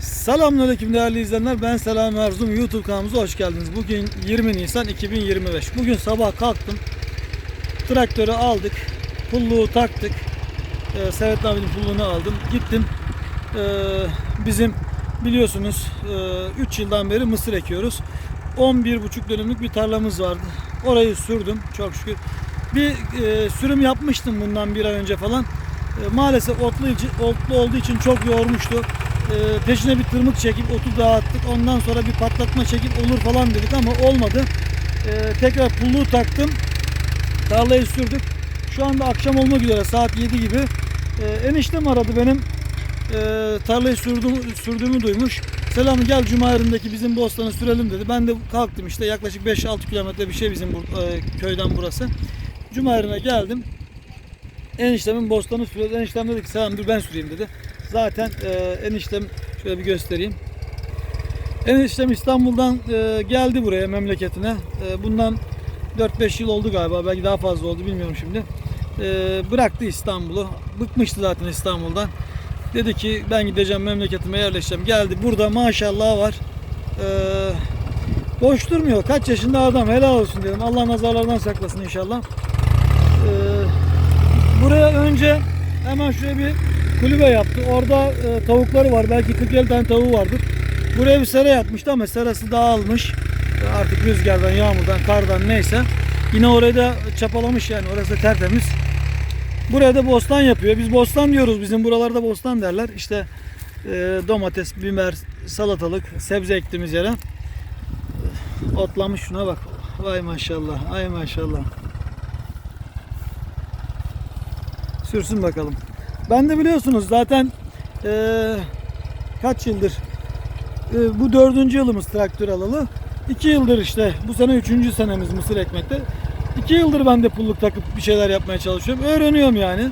Selamünaleyküm değerli izleyenler. Ben Selami Erzum. YouTube kanalımıza hoş geldiniz. Bugün 20 Nisan 2025. Bugün sabah kalktım. Traktörü aldık. Pulluğu taktık. Ee, Serhat abinin pulluğunu aldım. Gittim. Ee, bizim biliyorsunuz 3 yıldan beri mısır ekiyoruz. 11,5 dönümlük bir tarlamız vardı. Orayı sürdüm çok şükür. Bir e, sürüm yapmıştım bundan bir ay önce falan. E, maalesef otlu, otlu olduğu için çok yormuştu. E, peşine bir tırmık çekip otu dağıttık. Ondan sonra bir patlatma çekip olur falan dedik ama olmadı. E, tekrar pulluğu taktım. Tarlayı sürdük. Şu anda akşam olmak üzere saat 7 gibi. E, eniştem aradı benim. E, tarlayı sürdüğümü, sürdüğümü duymuş. Selam gel Cuma yerindeki bizim bostanı sürelim dedi. Ben de kalktım işte yaklaşık 5-6 kilometre bir şey bizim bur- e, köyden burası. Cuma yerine geldim. Eniştemin bostanı sürüyordu. Eniştem dedi ki selam dur ben süreyim dedi. Zaten e, eniştem şöyle bir göstereyim. Eniştem İstanbul'dan e, geldi buraya memleketine. E, bundan 4-5 yıl oldu galiba. Belki daha fazla oldu bilmiyorum şimdi. E, bıraktı İstanbul'u. Bıkmıştı zaten İstanbul'dan. Dedi ki ben gideceğim memleketime yerleşeceğim. Geldi burada maşallah var. E, boş durmuyor. Kaç yaşında adam helal olsun dedim. Allah nazarlardan saklasın inşallah. E, buraya önce hemen şuraya bir kulübe yaptı. Orada e, tavukları var. Belki 40 tane tavuğu vardır. Buraya bir sera yapmıştı ama serası dağılmış. Artık rüzgardan, yağmurdan, kardan neyse. Yine orayı da çapalamış yani. Orası da tertemiz. Buraya da bostan yapıyor. Biz bostan diyoruz. Bizim buralarda bostan derler. İşte e, domates, biber, salatalık, sebze ektiğimiz yere. Otlamış şuna bak. Vay maşallah. Ay maşallah. Sürsün bakalım. Ben de biliyorsunuz zaten eee, kaç yıldır eee, bu dördüncü yılımız traktör alalı. İki yıldır işte bu sene üçüncü senemiz mısır ekmekte. İki yıldır ben de pulluk takıp bir şeyler yapmaya çalışıyorum. Öğreniyorum yani.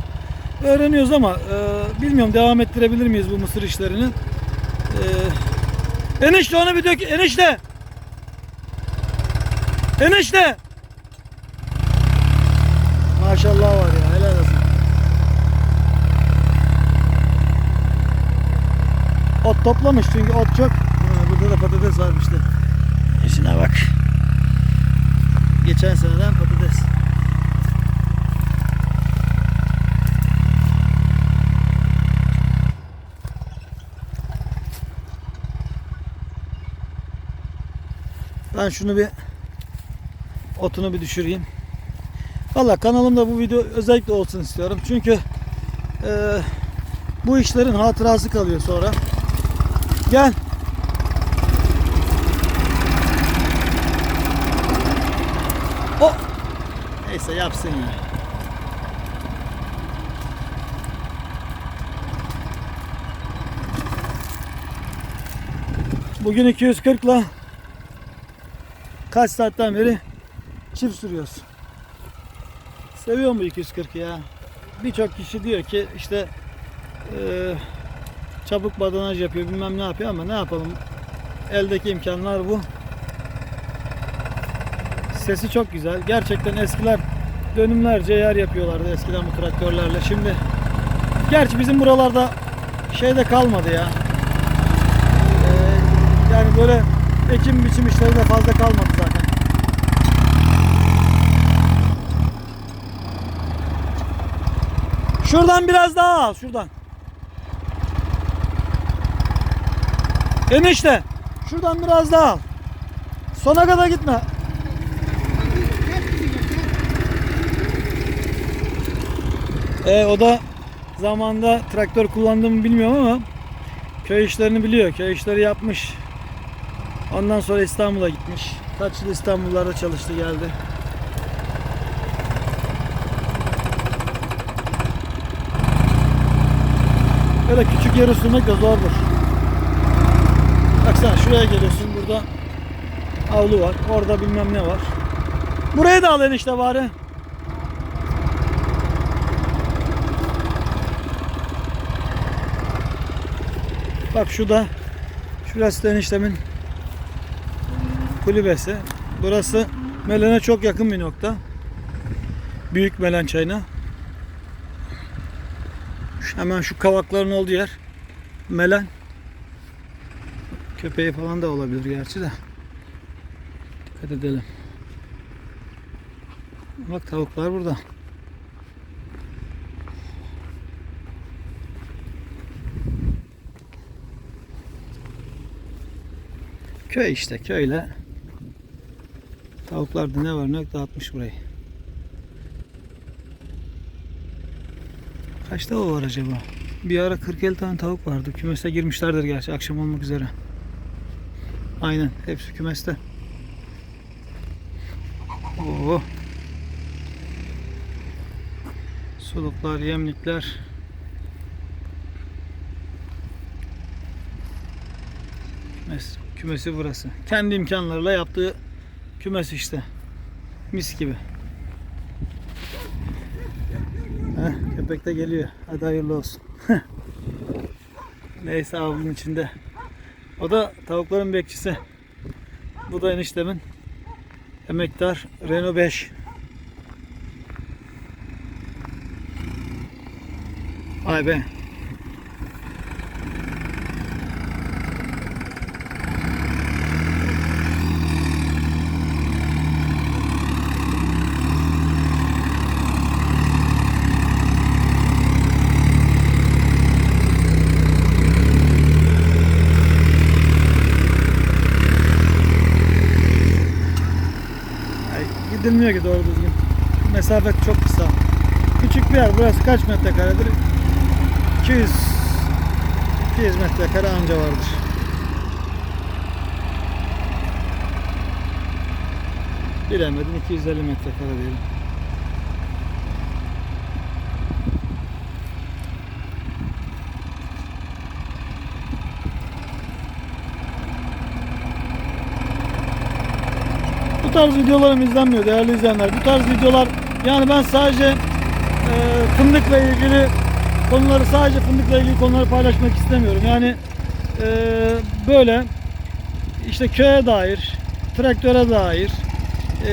Öğreniyoruz ama eee, bilmiyorum devam ettirebilir miyiz bu mısır işlerini. Eee, enişte onu bir dök. Enişte. Enişte. Maşallah var ya helal olsun. Ot toplamış çünkü ot çok. Ha, burada da patates var işte. İşine bak. Geçen seneden patates. Ben şunu bir otunu bir düşüreyim. Valla kanalımda bu video özellikle olsun istiyorum. Çünkü eee bu işlerin hatırası kalıyor sonra. Gel. O. Neyse yapsın ya. Bugün 240 ile kaç saatten beri çift sürüyoruz. Seviyorum bu 240 ya. Birçok kişi diyor ki işte eee çabuk badanaj yapıyor bilmem ne yapıyor ama ne yapalım? Eldeki imkanlar bu. Sesi çok güzel. Gerçekten eskiler dönümlerce yer yapıyorlardı eskiden bu traktörlerle. Şimdi gerçi bizim buralarda şeyde kalmadı ya. Ee, yani böyle ekim biçim işleri de fazla kalmadı zaten. Şuradan biraz daha al şuradan Enişte şuradan biraz daha al. Sona kadar gitme. E, o da zamanda traktör kullandığımı bilmiyorum ama köy işlerini biliyor. Köy işleri yapmış. Ondan sonra İstanbul'a gitmiş. Kaç yıl İstanbullarda çalıştı geldi. Böyle küçük yer sürmek de zordur. Baksana şuraya geliyorsun burada avlu var. Orada bilmem ne var. Buraya da al enişte bari. Bak şu da şurası da eniştemin kulübesi. Burası Melen'e çok yakın bir nokta. Büyük Melen çayına. Hemen şu kavakların olduğu yer. Melen. Köpeği falan da olabilir gerçi de. Dikkat edelim. Bak tavuklar burada. Köy işte köyle. Tavuklarda ne var ne dağıtmış burayı. Kaç tavuk var acaba? Bir ara 40-50 tane tavuk vardı. Kümese girmişlerdir gerçi akşam olmak üzere. Aynen hepsi kümeste. Oo. Suluklar, yemlikler. Kümes, kümesi burası. Kendi imkanlarıyla yaptığı kümes işte. Mis gibi. Heh, köpek de geliyor. Hadi hayırlı olsun. Neyse avlunun içinde. O da tavukların bekçisi. Bu da eniştemin emektar Renault 5. Vay be. Ay, gidilmiyor ki doğru düzgün. Mesafe çok kısa. Küçük bir yer. Burası kaç metrekaredir? 200 200 metrekare anca vardır. Bilemedim 250 metrekare diyelim. Tarz videolarım izlenmiyor değerli izleyenler. Bu tarz videolar yani ben sadece e, fındıkla ilgili konuları sadece fındıkla ilgili konuları paylaşmak istemiyorum. Yani e, böyle işte köye dair, traktöre dair e,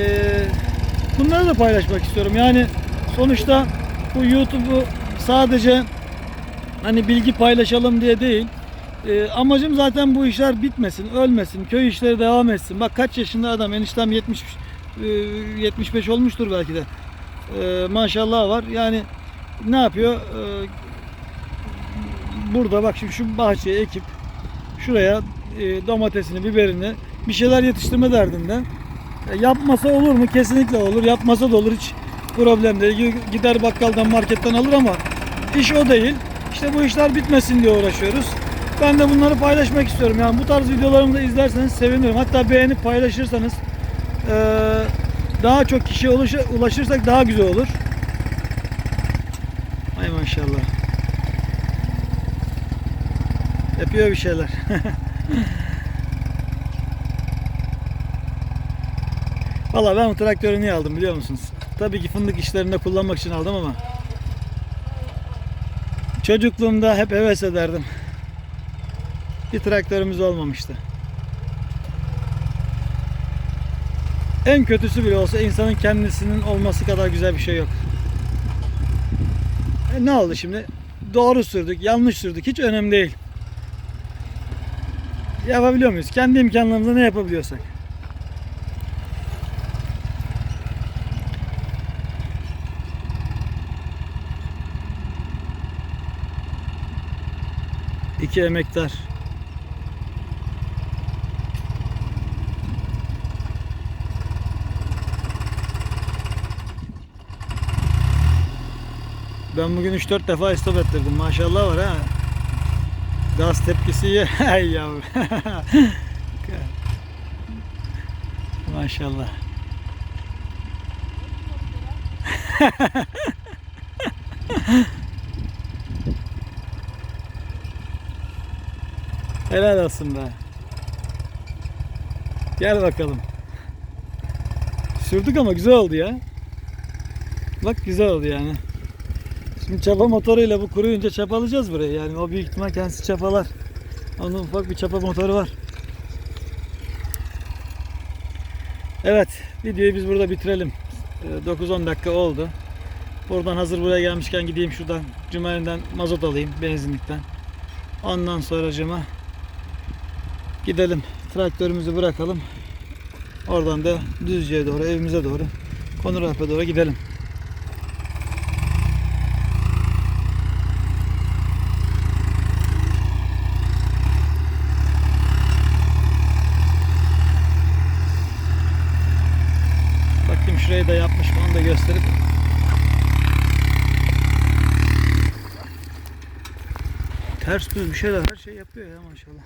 bunları da paylaşmak istiyorum. Yani sonuçta bu YouTube'u sadece hani bilgi paylaşalım diye değil. E, amacım zaten bu işler bitmesin, ölmesin, köy işleri devam etsin. Bak kaç yaşında adam, eniştem 70 e, 75 olmuştur belki de. E, maşallah var. Yani ne yapıyor? E, burada bak şimdi şu bahçeye ekip şuraya e, domatesini, biberini bir şeyler yetiştirme derdinde. E, yapmasa olur mu? Kesinlikle olur. Yapmasa da olur. Hiç problem değil. Gider bakkaldan, marketten alır ama iş o değil. İşte bu işler bitmesin diye uğraşıyoruz. Ben de bunları paylaşmak istiyorum. Yani bu tarz videolarımı da izlerseniz sevinirim. Hatta beğenip paylaşırsanız e, daha çok kişiye ulaşır, ulaşırsak daha güzel olur. Ay maşallah. Yapıyor bir şeyler. Valla ben bu traktörü niye aldım biliyor musunuz? Tabii ki fındık işlerinde kullanmak için aldım ama çocukluğumda hep heves ederdim. Bir traktörümüz olmamıştı. En kötüsü bile olsa insanın kendisinin olması kadar güzel bir şey yok. E ne oldu şimdi? Doğru sürdük, yanlış sürdük hiç önemli değil. Yapabiliyor muyuz? Kendi imkanlarımızla ne yapabiliyorsak. İki emektar. Ben bugün 3-4 defa istop ettirdim. Maşallah var ha. Gaz tepkisi iyi. Ay yavrum. Maşallah. Helal olsun be. Gel bakalım. Sürdük ama güzel oldu ya. Bak güzel oldu yani. Şimdi çapa motoruyla bu kuruyunca çapalayacağız burayı. Yani o büyük ihtimal kendisi çapalar. Onun ufak bir çapa motoru var. Evet, videoyu biz burada bitirelim. Ee, 9-10 dakika oldu. Buradan hazır buraya gelmişken gideyim şuradan Cumali'den mazot alayım benzinlikten. Ondan sonra cıma Gidelim traktörümüzü bırakalım. Oradan da Düzce'ye doğru, evimize doğru, Konuralp'e doğru gidelim. Bakayım şurayı da yapmış mı onu da gösterip Ters bir şeyler her şey yapıyor ya maşallah.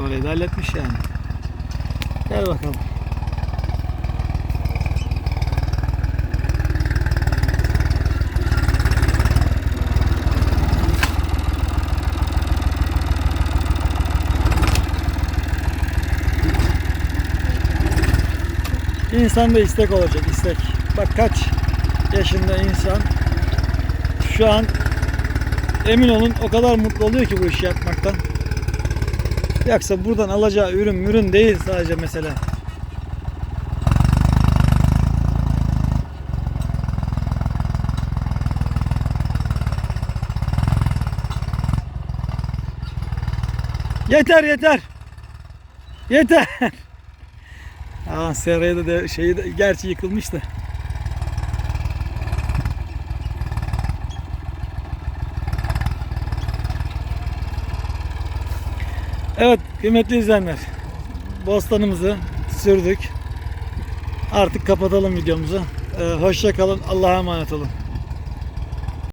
Orayı da halletmiş yani. Gel bakalım. İnsanda istek olacak istek. Bak kaç yaşında insan şu an emin olun o kadar mutlu oluyor ki bu işi yapmaktan. Yoksa buradan alacağı ürün mürün değil sadece mesele. Yeter yeter. Yeter. Aa seraya da de, şeyi de, gerçi yıkılmış da. Evet kıymetli izleyenler. Bostanımızı sürdük. Artık kapatalım videomuzu. Ee, hoşça kalın. Allah'a emanet olun.